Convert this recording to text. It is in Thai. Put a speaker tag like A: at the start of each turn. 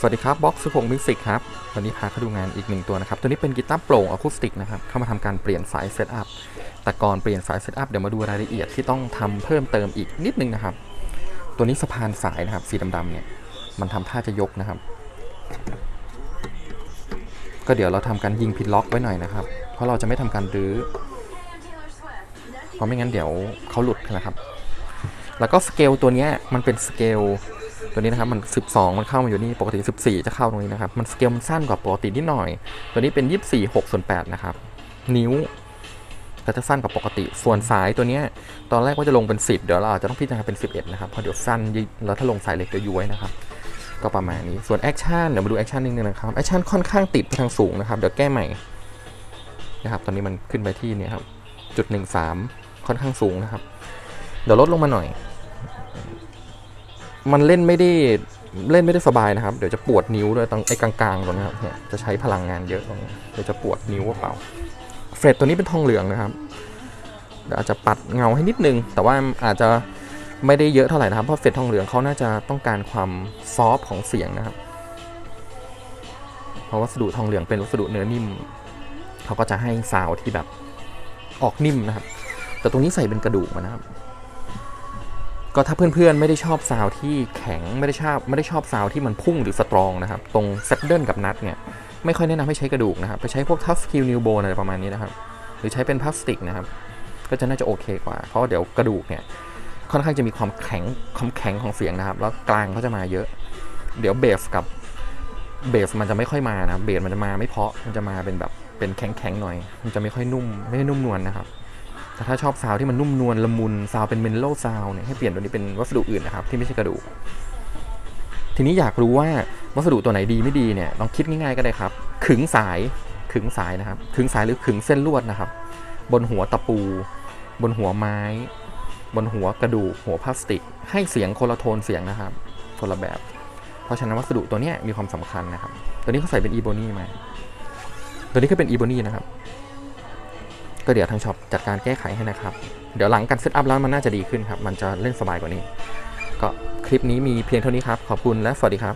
A: สวัสดีครับบ็อกซ์พงมิวสิกครับ วันนี้พาเข้าดูงานอีกหนึ่งตัวนะครับ ตัวนี้เป็นกีตาร์โปร่งอะคูสติกนะครับ เข้ามาทำการเปลี่ยนสายเซตอัพ แต่ก่อนเปลี่ยนสายเซตอัพเดี๋ยวมาดูรายละเอียดที่ต้องทำเพิ่มเติมอีกนิดนึงนะครับ ตัวนี้สะพานสายนะครับ สีดำๆเนี่ย มันทำท่าจะยกนะครับ ก็เดี๋ยวเราทำการยิงพิดล็อกไว้หน่อยนะครับ เพราะเราจะไม่ทำการรื้อ เพราะไม่งั้นเดี๋ยวเขาหลุดนะครับ แล้วก็สเกลตัวนี้มันเป็นสเกล ตัวนี้นะครับมัน 12 มันเข้ามาอยู่นี่ปกติ 14 จะเข้าตรงนี้นะครับ มันสเกลมันสั้นกว่าปกตินิดหน่อย ตัวนี้เป็น 24 6ส่วน8นะครับ นิ้วแต่จะสั้นกว่าปกติ ส่วนสายตัวเนี้ยตอนแรกว่าจะลงเป็น 10 เดี๋ยวเราอาจจะต้องพิจารณาเป็น 11 นะครับ เพราะเดี๋ยวสั้นยิ่งแล้วถ้าลงสายเล็กจะย้วยนะครับ ก็ประมาณนี้ ส่วนแอคชั่นเดี๋ยวมาดูแอคชั่นนิดนึงนะครับ แอคชั่นค่อนข้างติดไปทางสูงนะครับ เดี๋ยวแก้ใหม่นะครับ ตอนนี้มันขึ้นไปที่เนี่ยครับ จุด 13 ค่อนข้างสูงนะครับ เดี๋ยวลดลงมาหน่อย มันเล่นไม่ได้เล่นไม่ได้สบายนะครับ เดี๋ยวจะปวดนิ้วด้วยตรงไอ้กลางๆตรงนี้ครับเนี่ยจะใช้พลังงานเยอะตรงนี้เดี๋ยวจะปวดนิ้วเปล่าเฟรดตัวนี้เป็นทองเหลืองนะครับเดี๋ยวอาจจะปัดเงาให้นิดนึง แต่ว่าอาจจะไม่ได้เยอะเท่าไหร่นะครับ เพราะเฟรดทองเหลืองเขาน่าจะต้องการความซอฟของเสียงนะครับ เพราะวัสดุทองเหลืองเป็นวัสดุเนื้อนิ่มเขาก็จะให้ซาวที่แบบออกนิ่มนะครับ แต่ตรงนี้ใส่เป็นกระดูกมานะครับ ก็ถ้าเพื่อนๆไม่ได้ชอบซาวที่แข็งไม่ได้ชอบไม่ได้ชอบซาวที่มันพุ่งหรือสตรองนะครับ ตรงเซตเดิลกับนัดเนี่ยไม่ค่อยแนะนำให้ใช้กระดูกนะครับ ไปใช้พวกทัฟคิวนิวโบนอะไรประมาณนี้นะครับ หรือใช้เป็นพลาสติกนะครับ ก็จะน่าจะโอเคกว่า เพราะเดี๋ยวกระดูกเนี่ยค่อนข้างจะมีความแข็งความแข็งของเสียงนะครับ แล้วกลางเขาจะมาเยอะ เดี๋ยวเบสกับเบสมันจะไม่ค่อยมานะเบสมันจะมาไม่เพาะมันจะมาเป็นแบบเป็นแข็งๆหน่อย มันจะไม่ค่อยนุ่มไม่นุ่มนวลนะครับ แต่ถ้าชอบซาวที่มันนุ่มนวลละมุนซาวเป็นเมนโลซาวเนี่ยให้เปลี่ยนตัวนี้เป็นวัสดุอื่นนะครับที่ไม่ใช่กระดูก ทีนี้อยากรู้ว่าวัสดุตัวไหนดีไม่ดีเนี่ยลองคิดง่ายๆก็ได้ครับ ขึงสายขึงสายนะครับ ขึงสายหรือขึงเส้นลวดนะครับ บนหัวตะปู บนหัวไม้ บนหัวกระดูกหัวพลาสติก ให้เสียงคนละโทนเสียงนะครับคนละแบบ เพราะฉะนั้นวัสดุตัวนี้มีความสำคัญนะครับ ตัวนี้เขาใส่เป็นอีโบนีมา ตัวนี้ก็เป็นอีโบนีนะครับ ก็เดี๋ยวทางช็อปจัดการแก้ไขให้นะครับ เดี๋ยวหลังการเซตอัพแล้วมันน่าจะดีขึ้นครับ มันจะเล่นสบายกว่านี้ ก็คลิปนี้มีเพียงเท่านี้ครับ ขอบคุณและสวัสดีครับ